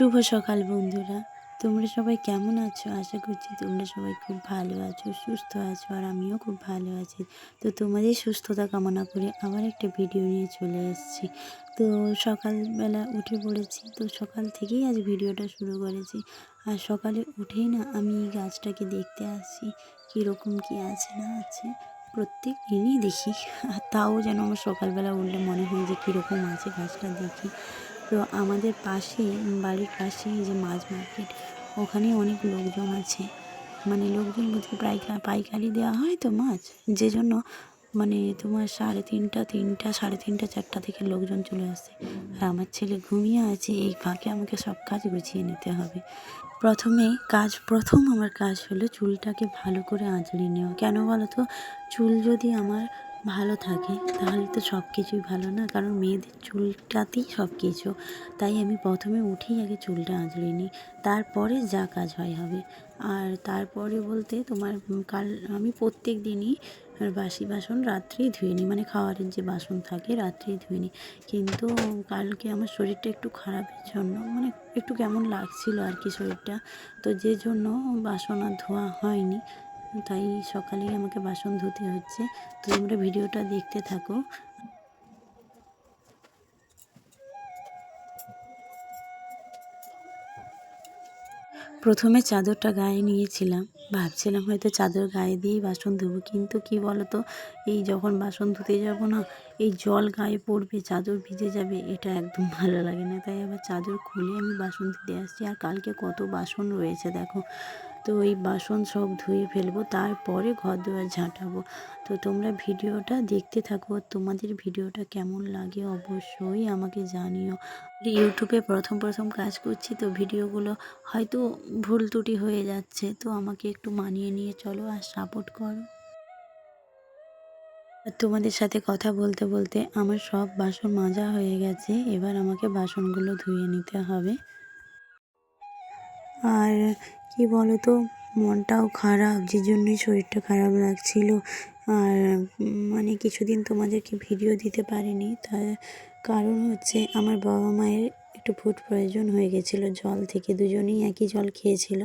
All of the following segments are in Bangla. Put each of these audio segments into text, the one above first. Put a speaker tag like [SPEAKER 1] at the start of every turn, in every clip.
[SPEAKER 1] শুভ সকাল বন্ধুরা। তোমরা সবাই কেমন আছো? আশা করছি তোমরা সবাই খুব ভালো আছো, সুস্থ আছো, আর আমিও খুব ভালো আছি। তো তোমাদের সুস্থতা কামনা করে আবার একটা ভিডিও নিয়ে চলে এসেছি। তো সকালবেলা উঠে পড়েছি, তো সকাল থেকেই আজ ভিডিওটা শুরু করেছি। আর সকালে উঠেই না আমি গাছটাকে দেখতে আসি কীরকম কী আছে না আছে। প্রত্যেক দিনই দেখি, আর তাও যেন আমার সকালবেলা উঠলে মনে হয় যে কীরকম আছে গাছটা দেখি। তো আমাদের পাশে বাড়ির পাশে যে মাছ মার্কেট ওখানে অনেক লোকজন আছে। মানে লোকজন বলতে পাইকা, পাইকারি দেওয়া হয় তো মাছ। যে জন্য মানে তোমার সাড়ে তিনটা তিনটা, সাড়ে তিনটা, চারটা থেকে লোকজন চলে আসে। আর আমার ছেলে ঘুমিয়ে আছে, এই ফাঁকে আমাকে সব কাজ গুছিয়ে নিতে হবে। প্রথমে কাজ, প্রথম আমার কাজ হলো চুলটাকে ভালো করে আঁচড়ে নেওয়া। কেন বলো তো চুল যদি আমার ভালো থাকে, তাহলে তো সব কিছুই ভালো না। কারণ মেয়েদের চুলটাতেই সব কিছু তাই আমি প্রথমে উঠেই আগে চুলটা আঁচড়ে নিই। তারপরে যা কাজ হয় হবে। আর তারপরে বলতে তোমার কাল আমি প্রত্যেক দিনই বাসি বাসন রাত্রেই ধুয়ে নিই। মানে খাওয়ারের যে বাসন থাকে রাত্রেই ধুয়ে নিই। কিন্তু কালকে আমার শরীরটা একটু খারাপের জন্য মানে একটু কেমন লাগছিল আর কি শরীরটা। তো যে জন্য বাসন আর ধোয়া হয়নি। তাই সকালেই আমাকে বাসন ধুতে হচ্ছে। তো তোমরা ভিডিওটা দেখতে থাকো। প্রথমে চাদরটা গায়ে নিয়েছিলাম। ভাবছিলাম হয়তো চাদর গায়ে দিয়েই বাসন ধুবো, কিন্তু কি বলতো? এই যখন বাসন ধুতে যাব না এই জল গায়ে পড়বে, চাদর ভিজে যাবে, এটা একদম ভালো লাগে না। তাই আবার চাদর খুলে আমি বাসন ধুতে আসছি। আর কালকে কত বাসন রয়েছে দেখো। তো এই বাসন সব ধুয়ে ফেলব, তারপরে ঘর দুয়ার ঝাঁটাবো। তো তোমরা ভিডিওটা দেখতে থাকো আর তোমাদের ভিডিওটা কেমন লাগে অবশ্যই আমাকে জানিও। ইউটিউবে প্রথম প্রথম কাজ করছি তো ভিডিওগুলো হয়তো ভুল ত্রুটি হয়ে যাচ্ছে, তো আমাকে একটু মানিয়ে নিয়ে চলো আর সাপোর্ট করো। তোমাদের সাথে কথা বলতে বলতে আমার সব বাসন মাজা হয়ে গেছে। এবার আমাকে বাসনগুলো ধুয়ে নিতে হবে। আর কি বলো তো মনটাও খারাপ যে জন্যই শরীরটা খারাপ লাগছিল। আর মানে কিছুদিন তোমাদেরকে ভিডিও দিতে পারিনি। তার কারণ হচ্ছে আমার বাবা মায়ের একটু ফুড প্রয়োজন হয়ে গেছিল, জল থেকে দুজনেই একই জল খেয়েছিল।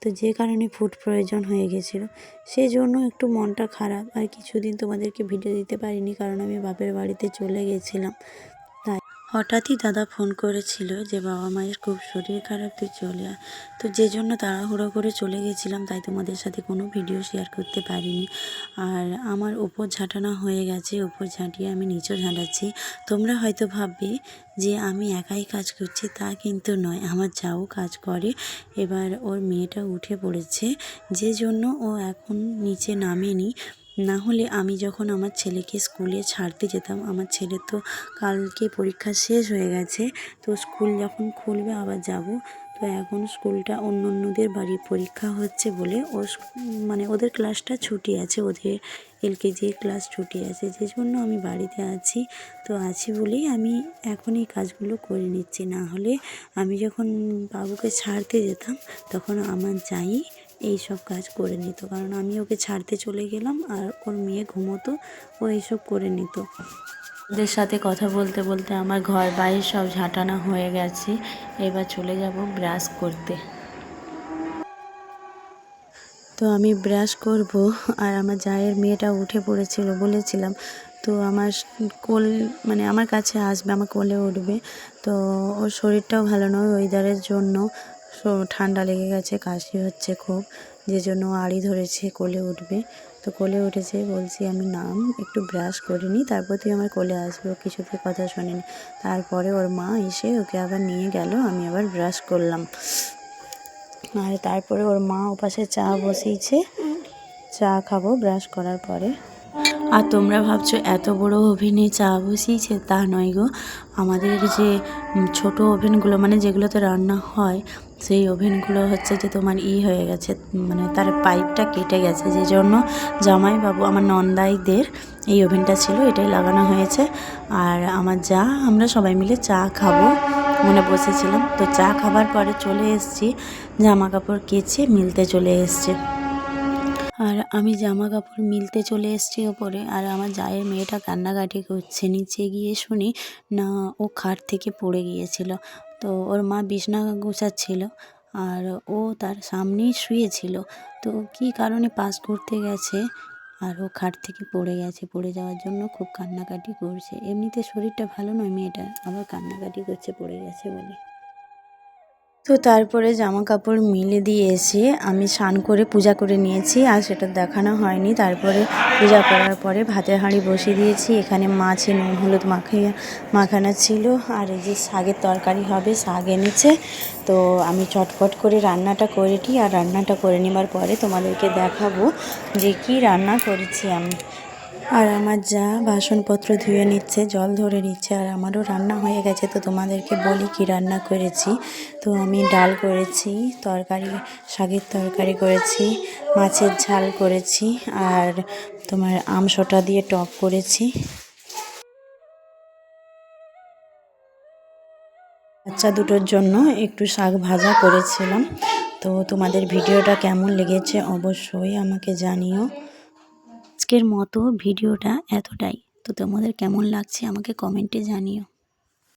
[SPEAKER 1] তো যে কারণে ফুড প্রয়োজন হয়ে গেছিল। সেই জন্য একটু মনটা খারাপ। আর কিছুদিন তোমাদেরকে ভিডিও দিতে পারিনি, কারণ আমি বাপের বাড়িতে চলে গেছিলাম। হঠাৎই দাদা ফোন করেছিল যে বাবা মায়ের খুব শরীর খারাপ, তুই চলে আয়। তো যে জন্য তাড়াহুড়ো করে চলে গেছিলাম, তাই তোমাদের সাথে কোনো ভিডিও শেয়ার করতে পারিনি। আর আমার ওপর ঝাঁটানো হয়ে গেছে, ওপর ঝাঁটিয়ে আমি নিচেও ঝাঁটাচ্ছি। তোমরা হয়তো ভাববে যে আমি একাই কাজ করছি, তা কিন্তু নয়। আমার যাও কাজ করে। এবার ওর মেয়েটা উঠে পড়েছে, যে জন্য ও এখন নিচে নামেনি। না হলে আমি যখন আমার ছেলেকে স্কুলে ছাড়তে যেতাম, আমার ছেলে তো কালকে পরীক্ষা শেষ হয়ে গেছে, তো স্কুল যখন খুলবে আবার যাব। তো এখন স্কুলটা অন্য অন্যদের বাড়ির পরীক্ষা হচ্ছে বলে ও মানে ওদের ক্লাসটা ছুটি আছে, ওদের এলকেজির ক্লাস ছুটি আছে, যে জন্য আমি বাড়িতে আছি। তো আছি বলেই আমি এখন এই কাজগুলো করে নিচ্ছি। না হলে আমি যখন বাবুকে ছাড়তে যেতাম, তখন আমার যাই এই সব কাজ করে নিত। কারণ আমি ওকে ছাড়তে চলে গেলাম আর ওর মেয়ে ঘুমোতো, ও এইসব করে নিত। ওদের সাথে কথা বলতে বলতে আমার ঘর বাইরে সব ঝাঁটানো হয়ে গেছে। এবার চলে যাব ব্রাশ করতে। তো আমি ব্রাশ করব আর আমার জায়ের মেয়েটা উঠে পড়েছিল বলেছিলাম। তো আমার কোল মানে আমার কাছে আসবে, আমার কোলে উঠবে। তো ওর শরীরটাও ভালো নয় ওয়েদারের জন্য। ঠান্ডা লেগে গেছে, কাশি হচ্ছে খুব। যে জন্য আড়ি ধরেছে কোলে উঠবে। তো কোলে উঠেছে বলছি, আমি নাম একটু ব্রাশ করে নিই তারপর তুই আমার কোলে আসবে। ও কিছুতে কথা শোনেনি। তারপরে ওর মা এসে ওকে আবার নিয়ে গেল, আমি আবার ব্রাশ করলাম। আর তারপরে ওর মা ওপাশে চা বসিয়েছে। চা খাব ব্রাশ করার পরে। আর তোমরা ভাবছ এত বড় ওভেনে চা বসিয়েছে? তা নয় গো। আমাদের যে ছোট ওভেনগুলো মানে যেগুলোতে রান্না হয়, সেই ওভেনগুলো হচ্ছে যে তোমার ই হয়ে গেছে মানে তার পাইপটা কেটে গেছে। যে জন্য জামাইবাবু, আমার নন্দাইদের এই ওভেনটা ছিল, এটাই লাগানো হয়েছে। আর আমার যা, আমরা সবাই মিলে চা খাব মনে বসেছিলাম। তো চা খাবার পরে চলে এসেছি জামা কাপড় কেচে মিলতে চলে এসছে। আর আমি জামা কাপড় মিলতে চলে এসেছি ওপরে, আর আমার জায়ের মেয়েটা কান্নাকাটি করছে। নিচে গিয়ে শুনি, না, ও খাট থেকে পড়ে গিয়েছিল। তো ওর মা বিছনা গুছাচ্ছিল, আর ও তার সামনেই শুয়েছিল। তো কী কারণে পাশ করতে গেছে? আর ও খাট থেকে পড়ে গেছে। পড়ে যাওয়ার জন্য খুব কান্নাকাটি করছে। এমনিতে শরীরটা ভালো নয় মেয়েটার, আবার কান্নাকাটি করছে, পড়ে গেছে বলে। তো তারপরে জামা কাপড় মিলে দিয়ে এসে আমি স্নান করে পূজা করে নিয়েছি, আর সেটা দেখানো হয়নি। তারপরে পূজা করার পরে ভাতের হাঁড়ি বসিয়ে দিয়েছি। এখানে মাছে নুন, হলুদ মাখিয়ে, মাখানো ছিল। আর এই যে শাগের তরকারি হবে, শাগ এনেছে। তো আমি চটপট করে রান্নাটা করে নিই, আর রান্নাটা করে নেবার পরে তোমাদেরকে দেখাবো যে কি রান্না করেছি আমি। আর আমার যা বাসনপত্র ধুয়ে নিচ্ছে, জল ধরে নিচ্ছে, আর আমারও রান্না হয়ে গেছে, তো তোমাদেরকে বলি কি রান্না করেছি। তো আমি ডাল করেছি, তরকারি, শাকের তরকারি করেছি, মাছের ঝাল করেছি, আর তোমার আমসটা দিয়ে টক করেছি। বাচ্চা দুটোর জন্য একটু শাক ভাজা করেছিলাম, তো তোমাদের ভিডিওটা কেমন লেগেছে অবশ্যই আমাকে জানিও। আজকের মতো ভিডিওটা এতটাই। তো তোমাদের কেমন লাগছে আমাকে কমেন্টে জানিও।